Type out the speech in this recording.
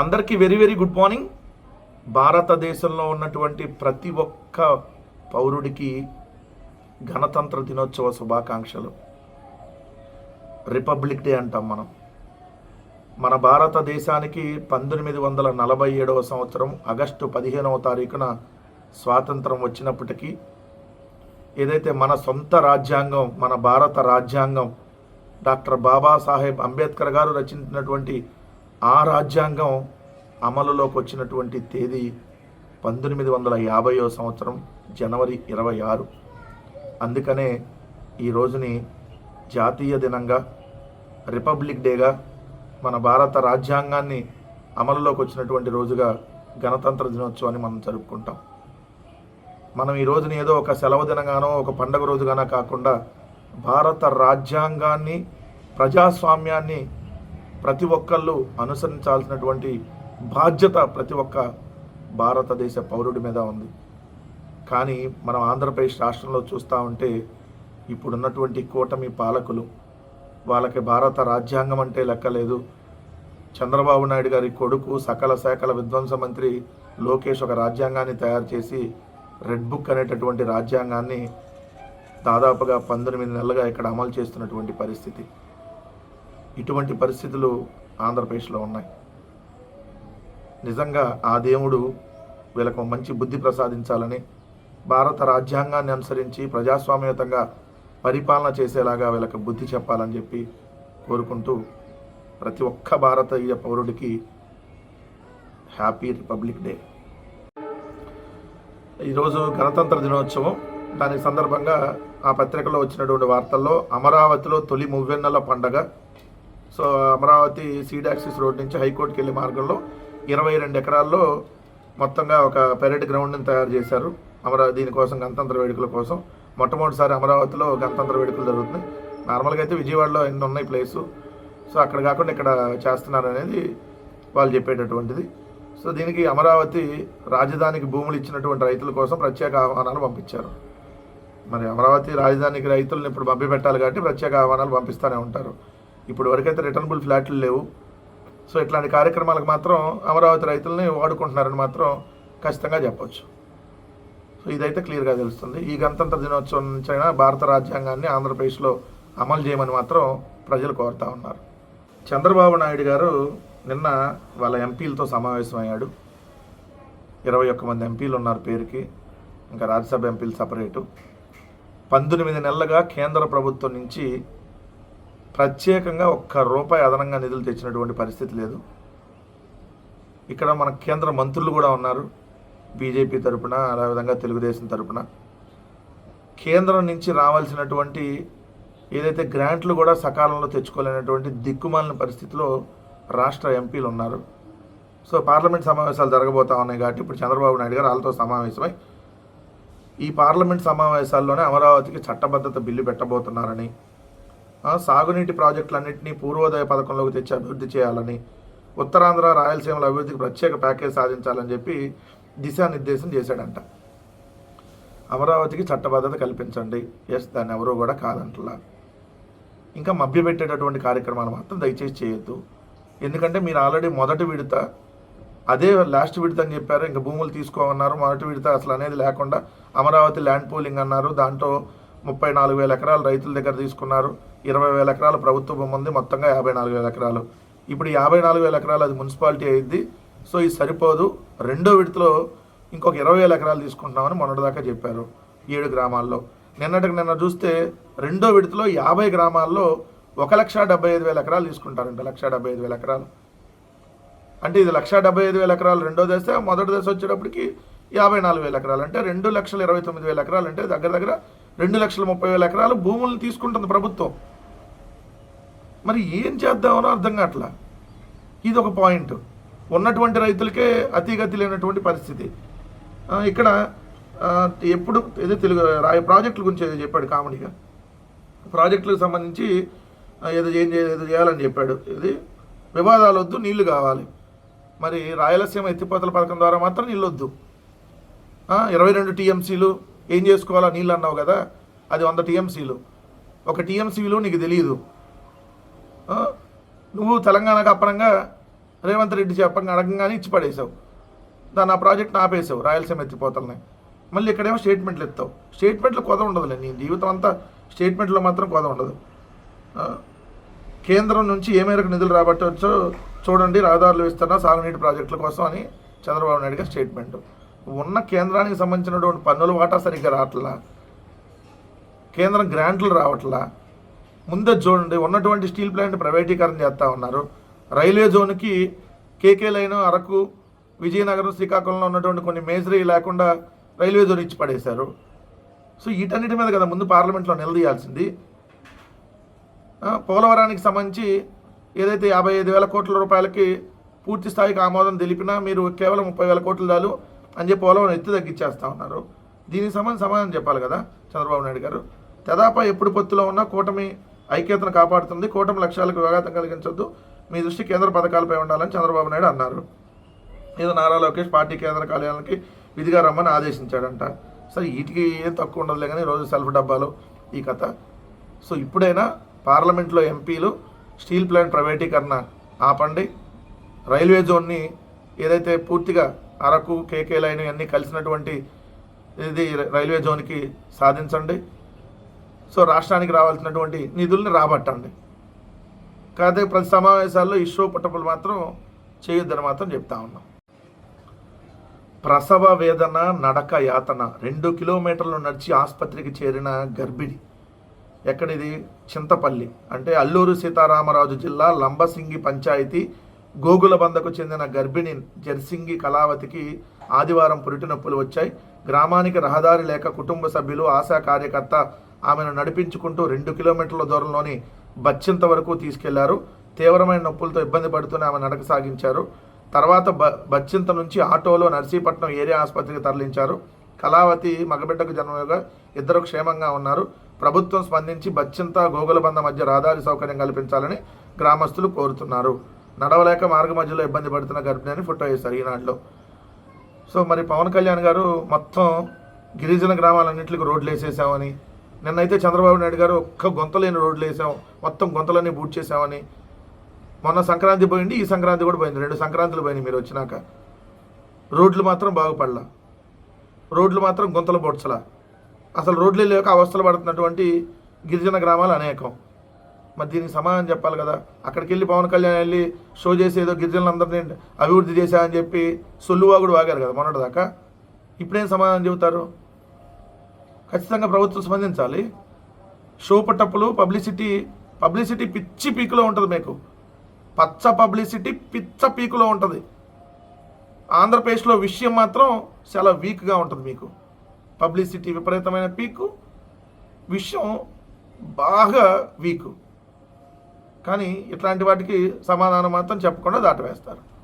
అందరికీ very very good morning. భారతదేశంలో ఉన్నటువంటి ప్రతి ఒక్క పౌరుడికి గణతంత్ర దినోత్సవ శుభాకాంక్షలు. రిపబ్లిక్ డే అంటాం మనం. మన భారతదేశానికి పంతొమ్మిది వందల నలభై ఏడవ సంవత్సరం ఆగస్టు పదిహేనవ తారీఖున స్వాతంత్రం వచ్చినప్పటికీ ఏదైతే మన సొంత రాజ్యాంగం మన భారత రాజ్యాంగం డాక్టర్ బాబాసాహెబ్ అంబేద్కర్ గారు రచించినటువంటి ఆ రాజ్యాంగం అమలులోకి వచ్చినటువంటి తేదీ పంతొమ్మిది వందల యాభైవ సంవత్సరం జనవరి ఇరవై ఆరు. అందుకనే ఈ రోజుని జాతీయ దినంగా రిపబ్లిక్ డేగా మన భారత రాజ్యాంగాన్ని అమలులోకి వచ్చినటువంటి రోజుగా గణతంత్ర దినోత్సవాన్ని మనం జరుపుకుంటాం. మనం ఈ రోజుని ఏదో ఒక సెలవు దినంగానో ఒక పండగ రోజుగానో కాకుండా భారత రాజ్యాంగాన్ని ప్రజాస్వామ్యాన్ని ప్రతి ఒక్కళ్ళు అనుసరించాల్సినటువంటి బాధ్యత ప్రతి ఒక్క భారతదేశ పౌరుడి మీద ఉంది. కానీ మనం ఆంధ్రప్రదేశ్ రాష్ట్రంలో చూస్తూ ఉంటే ఇప్పుడున్నటువంటి కూటమి పాలకులు వాళ్ళకి భారత రాజ్యాంగం అంటే లెక్కలేదు చంద్రబాబు నాయుడు గారి కొడుకు సకల శాఖల విధ్వంస మంత్రి లోకేష్ ఒక రాజ్యాంగాన్ని తయారు చేసి రెడ్ బుక్ అనేటటువంటి రాజ్యాంగాన్ని దాదాపుగా పంతొమ్మిది నెలలుగా ఇక్కడ అమలు చేస్తున్నటువంటి పరిస్థితి. ఇటువంటి పరిస్థితులు ఆంధ్రప్రదేశ్లో ఉన్నాయి. నిజంగా ఆ దేవుడు వీళ్ళకు మంచి బుద్ధి ప్రసాదించాలని భారత రాజ్యాంగాన్ని అనుసరించి ప్రజాస్వామ్యతంగా పరిపాలన చేసేలాగా వీళ్ళకి బుద్ధి చెప్పాలని చెప్పి కోరుకుంటూ ప్రతి ఒక్క భారతీయ పౌరుడికి హ్యాపీ రిపబ్లిక్ డే. ఈరోజు గణతంత్ర దినోత్సవం. దాని సందర్భంగా ఆ పత్రికలో వచ్చినటువంటి వార్తల్లో అమరావతిలో తొలి మువ్వెన్నెల పండగ సో అమరావతి సీడాక్సిస్ రోడ్ నుంచి హైకోర్టుకి వెళ్ళే మార్గంలో ఇరవై రెండు ఎకరాల్లో మొత్తంగా ఒక పెరడ్ గ్రౌండ్ని తయారు చేశారు. అమరావతి దీనికోసం గణతంత్ర వేడుకల కోసం. మొట్టమొదటిసారి అమరావతిలో గణతంత్ర వేడుకలు జరుగుతున్నాయి. నార్మల్గా అయితే విజయవాడలో ఎన్ని ఉన్నాయి ప్లేసు. సో అక్కడ కాకుండా ఇక్కడ చేస్తున్నారు అనేది వాళ్ళు చెప్పేటటువంటిది. సో దీనికి అమరావతి రాజధానికి భూములు ఇచ్చినటువంటి రైతుల కోసం ప్రత్యేక ఆహ్వానాలు పంపించారు. మరి అమరావతి రాజధానికి రైతులను ఇప్పుడు పంపి పెట్టాలి కాబట్టి ప్రత్యేక ఆహ్వానాలు పంపిస్తూనే ఉంటారు. ఇప్పుడు వరకైతే రిటర్నబుల్ ఫ్లాట్లు లేవు. సో ఇట్లాంటి కార్యక్రమాలకు మాత్రం అమరావతి రైతుల్ని వాడుకుంటున్నారని మాత్రం ఖచ్చితంగా చెప్పవచ్చు సో ఇదైతే క్లియర్గా తెలుస్తుంది. ఈ గణతంత్ర దినోత్సవం నుంచి అయినా భారత రాజ్యాంగాన్ని ఆంధ్రప్రదేశ్లో అమలు చేయమని మాత్రం ప్రజలు కోరుతా ఉన్నారు. చంద్రబాబు నాయుడు గారు నిన్న వాళ్ళ ఎంపీలతో సమావేశమయ్యాడు. ఇరవై ఒక్క మంది ఎంపీలు ఉన్నారు పేరుకి. ఇంకా రాజ్యసభ ఎంపీలు సపరేటు. పంతొమ్మిది నెలలుగా కేంద్ర ప్రభుత్వం నుంచి ప్రత్యేకంగా ఒక్క రూపాయి అదనంగా నిధులు తెచ్చినటువంటి పరిస్థితి లేదు. ఇక్కడ మన కేంద్ర మంత్రులు కూడా ఉన్నారు. బీజేపీ తరపున అదేవిధంగా తెలుగుదేశం తరపున. కేంద్రం నుంచి రావాల్సినటువంటి ఏదైతే గ్రాంట్లు కూడా సకాలంలో తెచ్చుకోలేనటువంటి దిక్కుమాలిన పరిస్థితిలో రాష్ట్ర ఎంపీలు ఉన్నారు. సో పార్లమెంట్ సమావేశాలు జరగబోతా ఉన్నాయి కాబట్టి ఇప్పుడు చంద్రబాబు నాయుడు గారు వాళ్ళతో సమావేశమై ఈ పార్లమెంట్ సమావేశాల్లోనే అమరావతికి చట్టబద్ధత బిల్లు పెట్టబోతున్నారని సాగునీటి ప్రాజెక్టులన్నింటినీ పూర్వోదయ పథకంలోకి తెచ్చి అభివృద్ధి చేయాలని ఉత్తరాంధ్ర రాయలసీమల అభివృద్ధికి ప్రత్యేక ప్యాకేజ్ సాధించాలని చెప్పి దిశానిర్దేశం చేశాడంట. అమరావతికి చట్టబద్ధత కల్పించండి. ఎస్ దాన్ని ఎవరూ కూడా కాదంటలా. ఇంకా మభ్యపెట్టేటటువంటి కార్యక్రమాలు మాత్రం దయచేసి చేయొద్దు. ఎందుకంటే మీరు ఆల్రెడీ మొదటి విడత అదే లాస్ట్ విడత అని చెప్పారు. ఇంకా భూములు తీసుకోమన్నారు. మొదటి విడత అసలు అనేది లేకుండా అమరావతి ల్యాండ్ పూలింగ్ అన్నారు. దాంట్లో ముప్పై నాలుగు వేల ఎకరాలు రైతుల దగ్గర తీసుకున్నారు. ఇరవై వేల ఎకరాలు ప్రభుత్వ భూమి ఉంది. మొత్తంగా యాభై నాలుగు వేల ఎకరాలు. ఇప్పుడు యాభై నాలుగు వేల ఎకరాలు అది మున్సిపాలిటీ అయింది. సో ఇది సరిపోదు. రెండో విడతలో ఇంకొక ఇరవై వేల ఎకరాలు తీసుకుంటున్నామని మొన్నటిదాకా చెప్పారు ఏడు గ్రామాల్లో. నిన్నటికి నిన్న చూస్తే రెండో విడతలో యాభై గ్రామాల్లో ఒక లక్ష డెబ్బై ఐదు వేల ఎకరాలు తీసుకుంటారంట. లక్ష డెబ్బై ఐదు వేల ఎకరాలు. అంటే ఇది లక్ష డెబ్బై ఐదు వేల ఎకరాలు రెండో దశ మొదటి దశ వచ్చేటప్పటికి యాభై నాలుగు వేల ఎకరాలు. అంటే రెండు లక్షల ఇరవై తొమ్మిది వేల ఎకరాలు అంటే దగ్గర దగ్గర రెండు లక్షల ముప్పై వేల ఎకరాలు భూములను తీసుకుంటుంది ప్రభుత్వం. మరి ఏం చేద్దామనో అర్థం కావట్లా? ఇది ఒక పాయింట్. ఉన్నటువంటి రైతులకే అతిగతి లేనటువంటి పరిస్థితి. ఇక్కడ ఎప్పుడు ఏదో తెలుగు రాయ ప్రాజెక్టుల గురించి ఏదో చెప్పాడు కామెడీగా. ప్రాజెక్టులకు సంబంధించి ఏదో ఏం ఏదో చేయాలని చెప్పాడు. ఇది వివాదాలు వద్దు నీళ్ళు కావాలి. మరి రాయలసీమ ఎత్తిపోతల పథకం ద్వారా మాత్రం నీళ్ళు వద్దు. ఇరవై రెండు టీఎంసీలు ఏం చేసుకోవాలా నీళ్ళు అన్నావు కదా? అది వంద టీఎంసీలు. ఒక టీఎంసీలు నీకు తెలియదు నువ్వు తెలంగాణకు అప్పనంగా రేవంత్ రెడ్డి చెప్పంగా అడగంగానే ఇచ్చి పడేసావు. దాన్ని ఆ ప్రాజెక్ట్ని ఆపేసావు రాయలసీమ ఎత్తిపోతలని. మళ్ళీ ఇక్కడేమో స్టేట్మెంట్లు ఎత్తావు. స్టేట్మెంట్లు కొద ఉండదులే నీ జీవితం అంతా స్టేట్మెంట్లో మాత్రం కొద ఉండదు. కేంద్రం నుంచి ఏ మేరకు నిధులు రాబట్టవచ్చో చూడండి రహదారులు విస్తరణ సాగునీటి ప్రాజెక్టుల కోసం అని చంద్రబాబు నాయుడు గారి స్టేట్మెంట్. ఉన్న కేంద్రానికి సంబంధించినటువంటి పన్నుల వాటా సరిగ్గా రావట్లా? కేంద్రం గ్రాంట్లు రావట్లా? ముందే చూడండి ఉన్నటువంటి స్టీల్ ప్లాంట్ ప్రైవేటీకరణ చేస్తూ ఉన్నారు. రైల్వే జోన్కి కేకే లైన్ అరకు విజయనగరం శ్రీకాకుళంలో ఉన్నటువంటి కొన్ని మేజరీ లేకుండా రైల్వే జోన్ ఇచ్చి పడేశారు. సో వీటన్నిటి మీద కదా ముందు పార్లమెంట్లో నిలదీయాల్సింది. పోలవరానికి సంబంధించి ఏదైతే యాభై ఐదు వేల కోట్ల రూపాయలకి పూర్తి స్థాయికి ఆమోదం తెలిపినా మీరు కేవలం ముప్పై వేల కోట్లు చాలు. అని చెప్పి పోలవరం ఎత్తి తగ్గించేస్తా ఉన్నారు. దీనికి సంబంధించి సమాధానం చెప్పాలి కదా చంద్రబాబు నాయుడు గారు. తెదాప ఎప్పుడు పొత్తులో ఉన్న కూటమి ఐక్యతను కాపాడుతుంది. కూటమి లక్ష్యాలకు విఘాతం కలిగించొద్దు. మీ దృష్టి కేంద్ర పథకాలపై ఉండాలని చంద్రబాబు నాయుడు అన్నారు. ఏదో నారా లోకేష్ పార్టీ కేంద్ర కార్యాలయానికి విధిగా రమ్మని ఆదేశించాడంట. సరే వీటికి ఏం తక్కువ ఉండదులే కానీ రోజు సెల్ఫ్ డబ్బాలు ఈ కథ. సో ఇప్పుడైనా పార్లమెంట్లో ఎంపీలు స్టీల్ ప్లాంట్ ప్రైవేటీకరణ ఆపండి. రైల్వే జోన్ని ఏదైతే పూర్తిగా అరకు కేకే లైన్ అన్నీ కలిసినటువంటి ఇది రైల్వే జోన్కి సాధించండి. సో రాష్ట్రానికి రావాల్సినటువంటి నిధుల్ని రాబట్టండి. కాకపోతే ప్రతి సమావేశాల్లో ఇష్యూ పుట్టపులు మాత్రం చేయొద్దని మాత్రం చెప్తా ఉన్నాం. ప్రసవ వేదన నడక యాతన రెండు కిలోమీటర్లు నడిచి ఆసుపత్రికి చేరిన గర్భిణి. ఎక్కడిది? చింతపల్లి. అంటే అల్లూరు సీతారామరాజు జిల్లా లంబసింగి పంచాయతీ గోగులబందకు చెందిన గర్భిణి జర్సింగి కళావతికి ఆదివారం పురిటి నొప్పులు వచ్చాయి. గ్రామానికి రహదారి లేక కుటుంబ సభ్యులు ఆశా కార్యకర్త ఆమెను నడిపించుకుంటూ రెండు కిలోమీటర్ల దూరంలోని బచ్చింత వరకు తీసుకెళ్ళారు. తీవ్రమైన నొప్పులతో ఇబ్బంది పడుతూనే ఆమె నడక సాగించారు. తర్వాత బ బచ్చింత నుంచి ఆటోలో నర్సీపట్నం ఏరియా ఆసుపత్రికి తరలించారు. కళావతి మగబిడ్డకు జన్మగా ఇద్దరు క్షేమంగా ఉన్నారు. ప్రభుత్వం స్పందించి బచ్చింత గోగులబంద మధ్య రహదారి సౌకర్యం కల్పించాలని గ్రామస్తులు కోరుతున్నారు. నడవలేక మార్గ మధ్యలో ఇబ్బంది పడుతున్న గర్భిణిని ఫోటో వేశారు ఈనాడులో సో మరి పవన్ కళ్యాణ్ గారు మొత్తం గిరిజన గ్రామాలన్నింటికి రోడ్లు వేసేసామని నిన్నైతే చంద్రబాబు నాయుడు గారు ఒక్క గొంత లేని రోడ్లు వేసాం మొత్తం గొంతలన్నీ బూట్ చేసామని. మొన్న సంక్రాంతి పోయింది ఈ సంక్రాంతి కూడా పోయింది రెండు సంక్రాంతులు పోయినాయి మీరు వచ్చినాక. రోడ్లు మాత్రం బాగుపడలా. రోడ్లు మాత్రం గుంతలు పొడ్చలా. అసలు రోడ్లు లేక అవస్థలు పడుతున్నటువంటి గిరిజన గ్రామాలు అనేకం. మరి దీనికి సమాధానం చెప్పాలి కదా. అక్కడికి వెళ్ళి పవన్ కళ్యాణ్ వెళ్ళి షో చేసి ఏదో గిరిజనులందరినీ అభివృద్ధి చేశా అని చెప్పి సొల్లువాగుడు వాగారు కదా మొన్నటిదాకా. ఇప్పుడేం సమాధానం చెబుతారు? ఖచ్చితంగా ప్రభుత్వం స్పందించాలి. షో పట్టప్పులు పబ్లిసిటీ పబ్లిసిటీ పిచ్చి పీకులో ఉంటుంది మీకు. పచ్చ పబ్లిసిటీ పిచ్చ పీకులో ఉంటుంది. ఆంధ్రప్రదేశ్లో విషయం మాత్రం చాలా వీక్గా ఉంటుంది మీకు. పబ్లిసిటీ విపరీతమైన పీకు విషయం బాగా వీకు. కానీ ఇట్లాంటి వాటికి సమాధానం మాత్రం చెప్పకుండా దాటవేస్తారు.